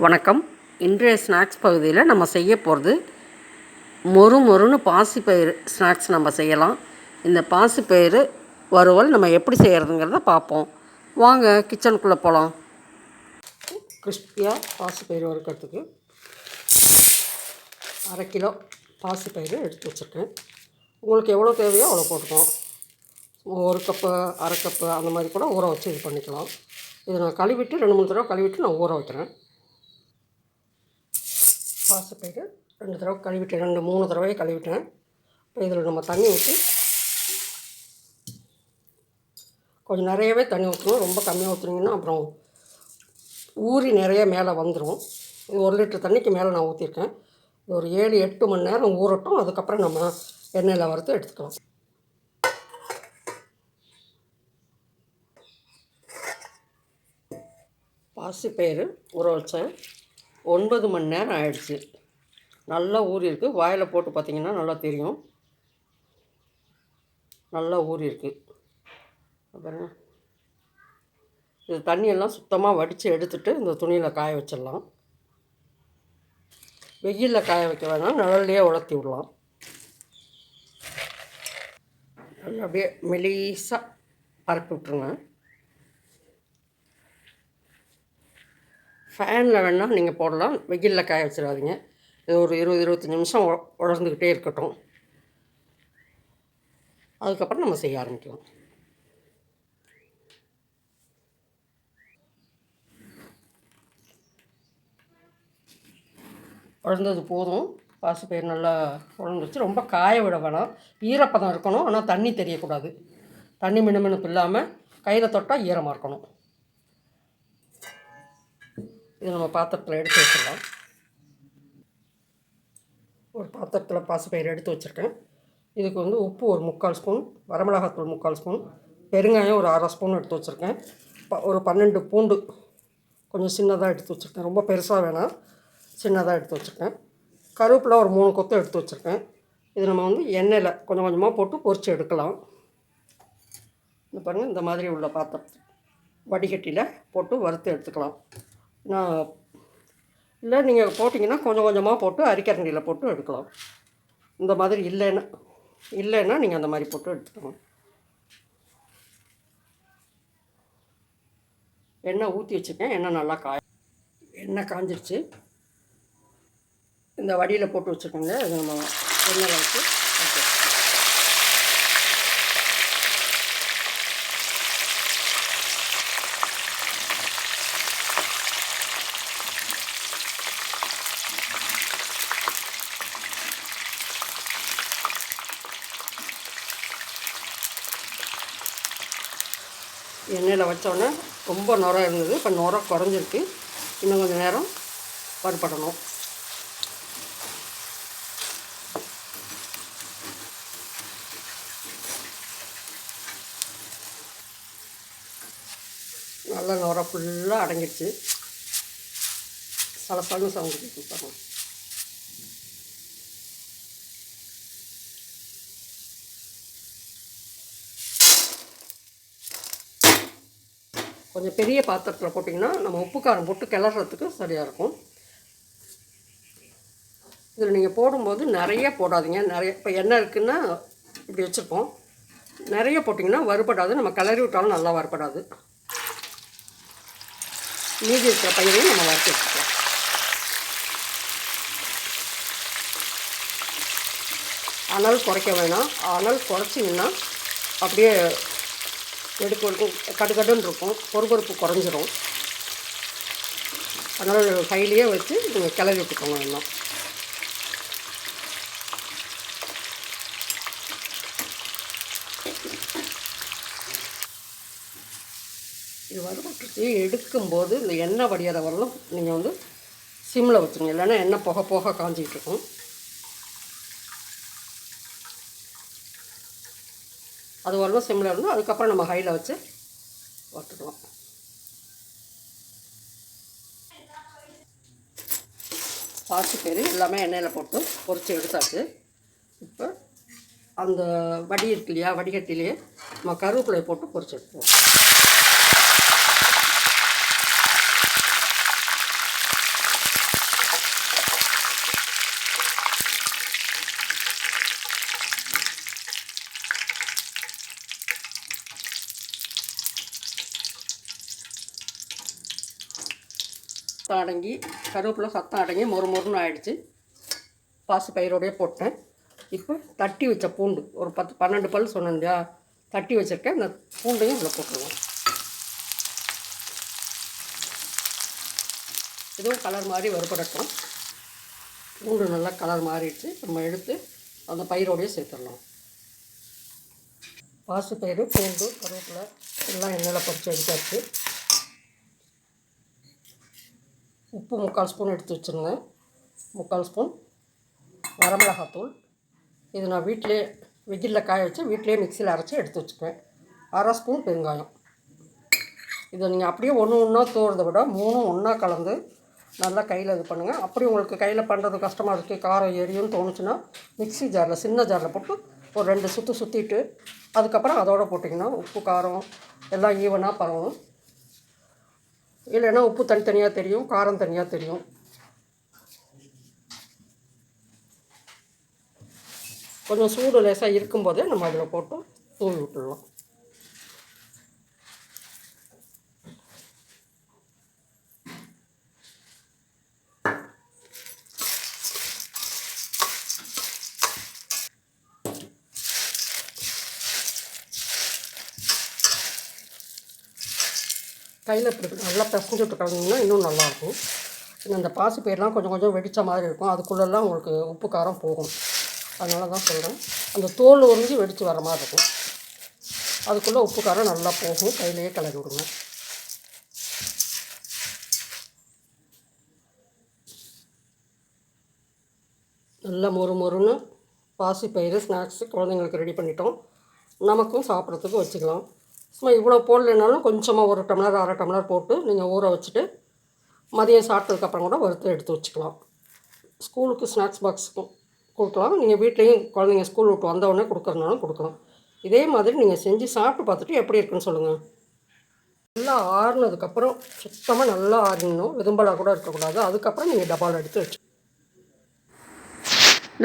வணக்கம். இன்றைய ஸ்நாக்ஸ் பகுதியில் நம்ம செய்ய போகிறது மொறு மொறுன்னு பாசிப்பயிறு ஸ்நாக்ஸ் நம்ம செய்யலாம். இந்த பாசிப்பயிறு வறுவல் நம்ம எப்படி செய்கிறதுங்கிறத பார்ப்போம். வாங்க கிச்சனுக்குள்ளே போகலாம் கிறிஸ்பியாக பாசிப்பயிறு வறுக்கிறதுக்கு அரை கிலோ பாசிப்பயிறு எடுத்து வச்சுருக்கேன். உங்களுக்கு எவ்வளோ தேவையோ அவ்வளோ போட்டுக்கோம் ஒரு கப்பு அரை கப்பு அந்த மாதிரி கூட ஊற வச்சு இது பண்ணிக்கலாம். இதை நான் கழுவிட்டு ரெண்டு மூணு தடவை கழுவிட்டு நான் ஊற வைக்கிறேன். பாசிப்பயிறு ரெண்டு தடவை கழுவிட்டேன். ரெண்டு மூணு தடவையே கழுவிட்டேன். இப்போ இதில் நம்ம தண்ணி ஊற்றி கொஞ்சம் நிறையவே தண்ணி ஊற்றணும். ரொம்ப கம்மியாக ஊற்றுனீங்கன்னா அப்புறம் ஊறி நிறைய மேலே வந்துடும் இது ஒரு லிட்டர் தண்ணிக்கு மேலே நான் ஊற்றிருக்கேன் இது ஒரு ஏழு எட்டு மணி நேரம் ஊறட்டும். அதுக்கப்புறம் நம்ம எண்ணெயில் வறுத்து எடுத்துக்கலாம். பாசிப்பயிறு ஊற வச்சேன். ஒன்பது மணி நேரம் ஆயிடுச்சு. நல்லா ஊறியிருக்கு வாயில் போட்டு பார்த்தீங்கன்னா நல்லா தெரியும். நல்லா ஊறியிருக்கு பாருங்க. இது தண்ணியெல்லாம் சுத்தமாக வடித்து எடுத்துட்டு இந்த துணியில் காய வச்சிடலாம். வெயிலில் காய வைக்க வேணாம். நிழல்லையே உலர்த்தி விடலாம். நல்லா அப்படியே மெலீஸாக பரப்பி விட்ருங்க ஃபேனில் வேணால் நீங்கள் போடலாம். வெயிலில் காய வச்சிடாதீங்க. இது ஒரு இருபது இருபத்தஞ்சி நிமிஷம் உழந்துக்கிட்டே இருக்கட்டும். அதுக்கப்புறம் நம்ம செய்ய ஆரம்பிக்கலாம். உழந்தது போதும். பாசுப்பயிர் நல்லா உழந்துருச்சு. ரொம்ப காய விட வேணாம். ஈரப்பதம் இருக்கணும். ஆனால் தண்ணி தெரியக்கூடாது. தண்ணி மினுமினுப்பு இல்லாமல் கையில் தொட்டால் ஈரமாக இருக்கணும். இது நம்ம பாத்திரத்தில் எடுத்து வச்சிடலாம். ஒரு பாத்திரத்தில் பாசிப்பயிறு எடுத்து வச்சுருக்கேன். இதுக்கு வந்து உப்பு ஒரு முக்கால் ஸ்பூன் வரமிளகாத்தூள் முக்கால் ஸ்பூன் பெருங்காயம் ஒரு அரை ஸ்பூன் எடுத்து வச்சுருக்கேன். ப ஒரு பன்னெண்டு பூண்டு கொஞ்சம் சின்னதாக எடுத்து வச்சுருக்கேன். ரொம்ப பெருசாக வேணாம் சின்னதாக எடுத்து வச்சுருக்கேன். கருவேப்பிலை ஒரு மூணு கொத்து எடுத்து வச்சுருக்கேன். இது நம்ம வந்து எண்ணெயில் கொஞ்சம் கொஞ்சமாக போட்டு பொறிச்சு எடுக்கலாம். இந்த பாருங்கள் இந்த மாதிரி உள்ள பாத்திரம் வடிகட்டியில் போட்டு வறுத்து எடுத்துக்கலாம். நான் இல்லை நீங்கள் போட்டிங்கன்னா கொஞ்சம் கொஞ்சமாக போட்டு அரிக்கரண்டியில் போட்டு எடுக்கலாம். இந்த மாதிரி இல்லைன்னா இல்லைன்னா நீங்கள் அந்த மாதிரி போட்டு எடுத்துக்கலாம். எண்ணெய் ஊற்றி வச்சுருக்கேன். எண்ணெய் நல்லா காய எண்ணெய் காஞ்சிருச்சு. இந்த வடியில் போட்டு வச்சுருக்கோங்க. அது நம்ம எண்ணெயில் வச்சு எண்ணெயில் வச்சோன்னே ரொம்ப நுர இருந்தது. இப்போ நுர குறைஞ்சிருக்கு. இன்னும் கொஞ்சம் நேரம் வறுபடணும். நல்லா நுர ஃபுல்லாக அடங்கிடுச்சு. சலசலன்னு சவுண்டு கேட்கும் பாருங்க. கொஞ்சம் பெரிய பாத்திரத்தில் போட்டிங்கன்னா நம்ம உப்பு காரம் போட்டு கிளறதுக்கு சரியாக இருக்கும். இதில் நீங்கள் போடும்போது நிறைய போடாதீங்க. நிறைய இப்போ எண்ணெய் இருக்குன்னா இப்படி வச்சுருப்போம். நிறைய போட்டிங்கன்னா வறுபடாது. நம்ம கிளறி விட்டாலும் நல்லா வறுபடாது. மீதி இருக்கிற பயிரையும் நம்ம வறுத்து வச்சுக்கலாம். அனல் குறைக்க வேணாம். அனல் குறைச்சிங்கன்னா அப்படியே எடுக்க எடுக்கும் கடுகடுன்னு இருக்கும். பொறுப்பொறுப்பு குறைஞ்சிரும். அதனால் கையிலேயே வச்சு நீங்கள் கிளறி விட்டுக்கோங்க இன்னும். இது வறுபட்டு எடுக்கும்போது இந்த எண்ணெய் வடியாத வரலும் நீங்கள் வந்து சிம்மில் வச்சுருங்க. இல்லைன்னா எண்ணெய் புக போக காஞ்சிக்கிட்டு இருக்கும். அது வரலும் சிம்மில் இருந்தால் அதுக்கப்புறம் நம்ம ஹையில் வச்சு வறுத்துக்கலாம். பேர் எல்லாமே எண்ணெயில் போட்டு பொறிச்சு எடுத்தாச்சு. இப்போ அந்த வடி இருக்கு இல்லையா வடிகட்டிலேயே நம்ம கருவேப்பிலையை போட்டு பொறிச்சு எடுத்துவோம் சத்தம் அடங்கி கருவேப்பிலை சத்தம் அடங்கி மொறு மொறுன்னு ஆயிடுச்சு. பாசி பயிரோடையே போட்டேன். இப்போ தட்டி வச்ச பூண்டு ஒரு பத்து பன்னெண்டு பல் சொன்னேன் இல்லையா? தட்டி வச்சுருக்கேன். அந்த பூண்டையும் இதில் போட்டுருவோம். இதுவும் கலர் மாதிரி வறுபடட்டும். பூண்டு நல்லா கலர் மாறிடுச்சு. நம்ம எடுத்து அந்த பயிரோடையே சேர்த்துடலாம். பாசி பயிறு பூண்டு கருவேப்பிலை எல்லாம் எண்ணெயில் பறித்து எடுத்தாச்சு. உப்பு முக்கால் ஸ்பூன் எடுத்து வச்சுருங்க. முக்கால் ஸ்பூன் வரமிளகாத்தூள். இது நான் வீட்டிலே வெயிலில் காய வச்சு வீட்டிலே மிக்சியில் அரைச்சி எடுத்து வச்சுக்குவேன். அரை ஸ்பூன் பெருங்காயம். இதை நீங்கள் அப்படியே ஒன்று ஒன்றா தோறதை விட மூணும் ஒன்றா கலந்து நல்லா கையில் இது பண்ணுங்கள் அப்படி உங்களுக்கு கையில் பண்ணுறது கஷ்டமாக இருக்குது காரம் எரியும்னு தோணுச்சுன்னா மிக்ஸி ஜாரில் சின்ன ஜாரில் போட்டு ஒரு ரெண்டு சுற்று சுற்றிட்டு அதுக்கப்புறம் அதோடு போட்டிங்கன்னா உப்பு காரம் எல்லாம் ஈவனாக பரவும். இல்லைன்னா உப்பு தனித்தனியாக தெரியும் காரம் தனியாக தெரியும். கொஞ்சம் சூடு லேசாக இருக்கும்போதே நம்ம அதில் போட்டு தூவி விட்டுடலாம் கையில் நல்லா பிசைஞ்சு விட்டு இன்னும் நல்லாயிருக்கும். இன்னும் இந்த பாசி பயிரெலாம் கொஞ்சம் கொஞ்சம் வெடித்த மாதிரி இருக்கும். அதுக்குள்ளெல்லாம் உங்களுக்கு உப்பு காரம் போகும். அதனால தான் சொல்கிறேன் அந்த தோல் உறிஞ்சி வெடித்து வர மாதிரி இருக்கும். அதுக்குள்ளே உப்பு காரம் நல்லா போகும். கையிலேயே கலக்கி விடுங்க. நல்லா மொறு மொறுன்னு பாசி பயிறு ஸ்நாக்ஸு குழந்தைங்களுக்கு ரெடி பண்ணிட்டோம். நமக்கும் சாப்பிட்றதுக்கு வச்சுக்கலாம். சும்மா இவ்வளோ போடலைனாலும் கொஞ்சமாக ஒரு டம்ளர் அரை டம்ளர் போட்டு நீங்கள் ஊற வச்சுட்டு மதியம் சாப்பிட்டதுக்கப்புறம் கூட வறுத்து எடுத்து வச்சுக்கலாம். ஸ்கூலுக்கு ஸ்நாக்ஸ் பாக்ஸுக்கும் கொடுக்கலாம். நீங்கள் வீட்லேயும் குழந்தைங்க ஸ்கூல் விட்டு வந்தவுடனே கொடுக்குறனாலும் கொடுக்கலாம். இதே மாதிரி நீங்கள் செஞ்சு சாப்பிட்டு பார்த்துட்டு எப்படி இருக்குன்னு சொல்லுங்கள் நல்லா ஆறுனதுக்கப்புறம் சுத்தமாக நல்லா ஆறிடணும். விதும்பலாக கூட இருக்கக்கூடாது. அதுக்கப்புறம் நீங்கள் டபால் எடுத்து வச்சு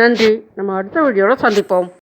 நன்றி. நம்ம அடுத்த வீடியோவில் சந்திப்போம்.